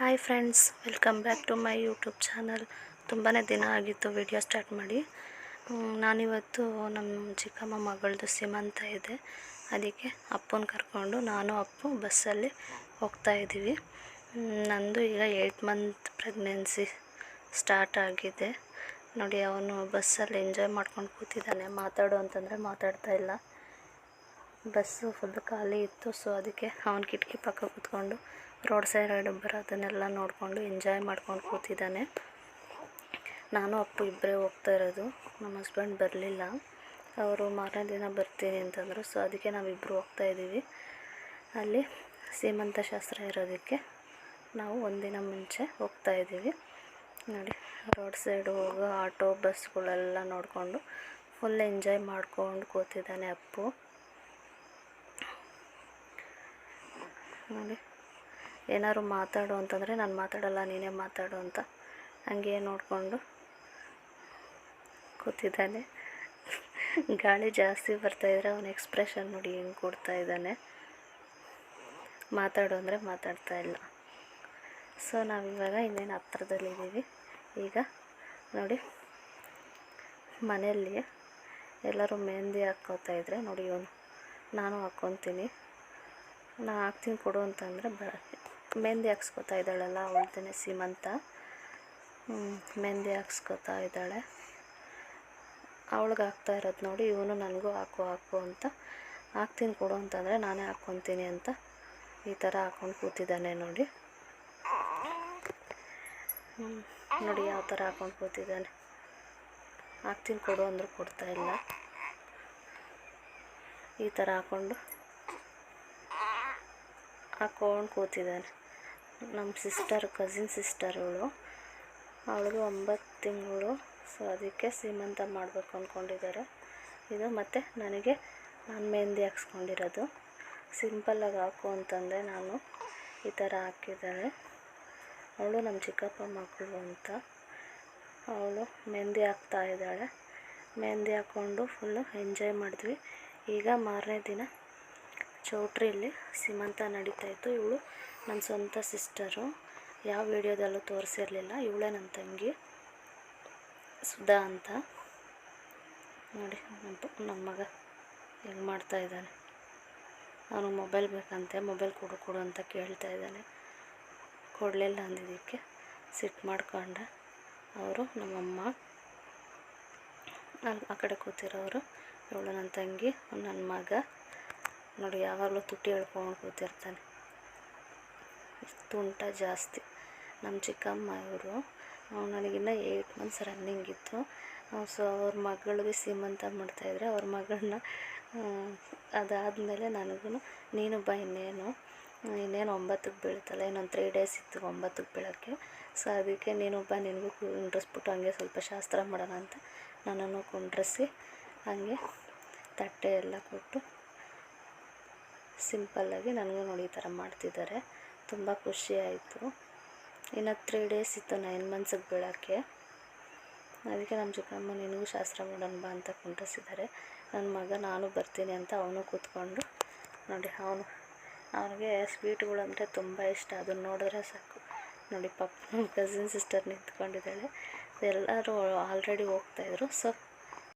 Hi friends welcome back to my YouTube channel ತುಂಬಾ ದಿನ ಆಗಿತ್ತು ವಿಡಿಯೋ ಸ್ಟಾರ್ಟ್ ಮಾಡಿ. ನಾನಿವತ್ತು ನಮ್ಮ ಚಿಕ್ಕಮ್ಮ ಮಗಳದು ಸೀಮಂತ ಇದೆ. ಅದಕ್ಕೆ ಅಪ್ಪನ ಕರ್ಕೊಂಡು ನಾನು ಅಪ್ಪು ಬಸ್ಸಲ್ಲಿ ಹೋಗ್ತಾ ಇದ್ದೀವಿ. ನಂದು ಈಗ ಏಯ್ಟ್ ಮಂತ್ ಪ್ರೆಗ್ನೆನ್ಸಿ ಸ್ಟಾರ್ಟ್ ಆಗಿದೆ. ನೋಡಿ, ಅವನು ಬಸ್ಸಲ್ಲಿ ಎಂಜಾಯ್ ಮಾಡ್ಕೊಂಡು ಕೂತಿದ್ದಾನೆ. ಮಾತಾಡು ಅಂತಂದರೆ ಮಾತಾಡ್ತಾ ಇಲ್ಲ. ಬಸ್ಸು ಫುಲ್ ಖಾಲಿ ಇತ್ತು ಸೊ ಅದಕ್ಕೆ ಅವನ ಕಿಟಕಿ ಪಕ್ಕ ಕೂತ್ಕೊಂಡು ರೋಡ್ ಸೈಡ್ ಬರೋದನ್ನೆಲ್ಲ ನೋಡಿಕೊಂಡು ಎಂಜಾಯ್ ಮಾಡ್ಕೊಂಡು ಕೂತಿದ್ದಾನೆ. ನಾನು, ಅಪ್ಪು ಇಬ್ಬರೇ ಹೋಗ್ತಾ ಇರೋದು. ನಮ್ಮ ಹಸ್ಬೆಂಡ್ ಬರಲಿಲ್ಲ. ಅವರು ಮಾರನೇ ದಿನ ಬರ್ತೀನಿ ಅಂತಂದರು. ಸೊ ಅದಕ್ಕೆ ನಾವಿಬ್ಬರು ಹೋಗ್ತಾ ಇದ್ದೀವಿ. ಅಲ್ಲಿ ಸೀಮಂತ ಶಾಸ್ತ್ರ ಇರೋದಕ್ಕೆ ನಾವು ಒಂದಿನ ಮುಂಚೆ ಹೋಗ್ತಾ ಇದ್ದೀವಿ. ನೋಡಿ, ರೋಡ್ ಸೈಡ್ ಹೋಗೋ ಆಟೋ, ಬಸ್ಗಳೆಲ್ಲ ನೋಡಿಕೊಂಡು ಫುಲ್ ಎಂಜಾಯ್ ಮಾಡ್ಕೊಂಡು ಕೂತಿದ್ದಾನೆ ಅಪ್ಪು. ನೋಡಿ. ಏನಾದ್ರು ಮಾತಾಡು ಅಂತಂದರೆ ನಾನು ಮಾತಾಡಲ್ಲ, ನೀನೇ ಮಾತಾಡು ಅಂತ ಹಂಗೆ ನೋಡಿಕೊಂಡು ಕೂತಿದ್ದಾನೆ. ಗಾಳಿ ಜಾಸ್ತಿ ಬರ್ತಾಯಿದ್ರೆ ಅವನ ಎಕ್ಸ್ಪ್ರೆಷನ್ ನೋಡಿ ಹಿಂಗೆ ಕೊಡ್ತಾ ಇದ್ದಾನೆ. ಮಾತಾಡು ಅಂದರೆ ಮಾತಾಡ್ತಾ ಇಲ್ಲ. ಸೊ ನಾವಿವಾಗ ಇನ್ನೇನು ಹತ್ರದಲ್ಲಿದ್ದೀವಿ. ಈಗ ನೋಡಿ, ಮನೆಯಲ್ಲಿ ಎಲ್ಲರೂ ಮೆಹಂದಿ ಹಾಕೋತಾ ಇದ್ರೆ ನೋಡಿ ಇವನು, ನಾನು ಹಾಕ್ಕೊತೀನಿ. ನಾನು ಹಾಕ್ತೀನಿ ಕೊಡು ಅಂತಂದರೆ ಬ ಮೆಹಂದಿ ಹಾಕ್ಸ್ಕೊತಾ ಇದ್ದಾಳಲ್ಲ ಅವಳ್ದೇ ಸೀಮಂತ. ಮೆಹಂದಿ ಹಾಕ್ಸ್ಕೊತಾ ಇದ್ದಾಳೆ. ಅವಳಿಗೆ ಹಾಕ್ತಾ ಇರೋದು ನೋಡಿ ಇವನು ನನಗೂ ಹಾಕು ಹಾಕು ಅಂತ. ಹಾಕ್ತೀನಿ ಕೊಡು ಅಂತಂದರೆ ನಾನೇ ಹಾಕ್ಕೊತೀನಿ ಅಂತ ಈ ಥರ ಹಾಕ್ಕೊಂಡು ಕೂತಿದ್ದಾನೆ ನೋಡಿ. ನೋಡಿ ಯಾವ ಥರ ಹಾಕ್ಕೊಂಡು ಕೂತಿದ್ದಾನೆ. ಹಾಕ್ತೀನಿ ಕೊಡು ಅಂದರೂ ಕೊಡ್ತಾ ಇಲ್ಲ. ಈ ಥರ ಹಾಕ್ಕೊಂಡು ಹಾಕ್ಕೊಂಡು ಕೂತಿದ್ದಾನೆ. ನಮ್ಮ ಸಿಸ್ಟರ್ ಕಸಿನ್ ಸಿಸ್ಟರ್ ಅವಳು. ಅವಳಿಗೆ ಒಂಬತ್ತು ತಿಂಗಳು. ಸೊ ಅದಕ್ಕೆ ಸೀಮಂತ ಮಾಡಬೇಕು ಅಂದ್ಕೊಂಡಿದ್ದಾರೆ ಇದು ಮತ್ತು ನನಗೆ ನಾನು ಮೆಹಂದಿ ಹಾಕ್ಸ್ಕೊಂಡಿರೋದು. ಸಿಂಪಲ್ಲಾಗಿ ಹಾಕು ಅಂತಂದೆ ನಾನು. ಈ ಥರ ಹಾಕಿದ್ದಾಳೆ ಅವಳು ನಮ್ಮ ಚಿಕ್ಕಪ್ಪ ಮಕ್ಕಳು ಅಂತ. ಅವಳು ಮೆಹಂದಿ ಹಾಕ್ತಾ ಇದ್ದಾಳೆ. ಮೆಹಂದಿ ಹಾಕ್ಕೊಂಡು ಫುಲ್ಲು ಎಂಜಾಯ್ ಮಾಡಿದ್ವಿ. ಈಗ ಮಾರನೇ ದಿನ ಚೌಟ್ರಿಯಲ್ಲಿ ಸೀಮಂತ ನಡೀತಾ ಇತ್ತು. ಇವಳು ನನ್ನ ಸ್ವಂತ ಸಿಸ್ಟರು. ಯಾವ ವಿಡಿಯೋದಲ್ಲೂ ತೋರಿಸಿರಲಿಲ್ಲ. ಇವಳೇ ನನ್ನ ತಂಗಿ. ಸುಧಾ ಅಂತ. ನೋಡಿ, ನಮ್ಮ ಮಗ ಹೆಂಗೆ ಮಾಡ್ತಾ ಇದ್ದಾನೆ. ಅವನು ಮೊಬೈಲ್ ಬೇಕಂತೆ, ಮೊಬೈಲ್ ಕೊಡು ಕೊಡು ಅಂತ ಕೇಳ್ತಾ ಇದ್ದಾನೆ. ಕೊಡಲಿಲ್ಲ ಅಂದಿದ್ದಕ್ಕೆ ಸಿಟ್ಟು ಮಾಡ್ಕೊಂಡೆ. ಅವರು ನಮ್ಮಮ್ಮ, ಅಲ್ಲಿ ಆ ಕಡೆ ಕೂತಿರೋರು, ಇವಳು ನನ್ನ ತಂಗಿ, ನನ್ನ ಮಗ ನೋಡಿ, ಯಾವಾಗಲೂ ತುಟಿ ಹೇಳ್ಕೊಂಡು ಕೂತಿರ್ತಾನೆ. ತುಂಟ ಜಾಸ್ತಿ. ನಮ್ಮ ಚಿಕ್ಕಮ್ಮ ಇವರು ನನಗಿನ್ನ ಏಯ್ಟ್ ಮಂತ್ಸ್ ರನ್ನಿಂಗ್ ಇತ್ತು. ಸೊ ಅವ್ರ ಮಗಳಿಗೆ ಸೀಮಂತ ಮಾಡ್ತಾಯಿದ್ರೆ ಅವ್ರ ಮಗಳನ್ನ ಅದಾದಮೇಲೆ ನನಗೂ ನೀನು ಬಾ ಇನ್ನೇನು ಇನ್ನೇನು ಒಂಬತ್ತಕ್ಕೆ ಬೀಳ್ತಲ್ಲ, ಇನ್ನೊಂದು ತ್ರೀ ಡೇಸ್ ಇತ್ತು ಒಂಬತ್ತಕ್ಕೆ ಬೀಳೋಕ್ಕೆ. ಸೊ ಅದಕ್ಕೆ ನೀನು ಬಾ, ನಿನಗೂ ಕುಂಡ್ರಿಸ್ಬಿಟ್ಟು ಹಂಗೆ ಸ್ವಲ್ಪ ಶಾಸ್ತ್ರ ಮಾಡೋಣ ಅಂತ ನನ್ನನ್ನು ಕುಂಡ್ರಿಸಿ, ಹಾಗೆ ತಟ್ಟೆ ಎಲ್ಲ ಕೊಟ್ಟು ಸಿಂಪಲ್ಲಾಗಿ ನನಗೂ ನೋಡಿ ಈ ಥರ ಮಾಡ್ತಿದ್ದಾರೆ. ತುಂಬ ಖುಷಿ ಆಯಿತು ಇನ್ನು ತ್ರೀ ಡೇಸ್ ಇತ್ತು ನೈನ್ ಮಂತ್ಸಿಗೆ ಬೀಳೋಕ್ಕೆ ಅದಕ್ಕೆ ನಮ್ಮ ಚಿಕ್ಕಮ್ಮ ನಿನಗೂ ಶಾಸ್ತ್ರ ಮಾಡೋಣ ಬಾ ಅಂತ ಕುಂಟಿಸಿದ್ದಾರೆ ನನ್ನ ಮಗ ನಾನು ಬರ್ತೀನಿ ಅಂತ ಅವನು ಕೂತ್ಕೊಂಡು ನೋಡಿ ಅವನು, ಅವನಿಗೆ ಸ್ವೀಟ್ಗಳಂದರೆ ತುಂಬ ಇಷ್ಟ. ಅದನ್ನ ನೋಡಿದ್ರೆ ಸಾಕು. ನೋಡಿ ಪಪ್ಪ ಕಸಿನ್ ಸಿಸ್ಟರ್ ನಿಂತ್ಕೊಂಡಿದ್ದಾಳೆ. ಎಲ್ಲರೂ ಆಲ್ರೆಡಿ ಹೋಗ್ತಾಯಿದ್ರು ಸೊ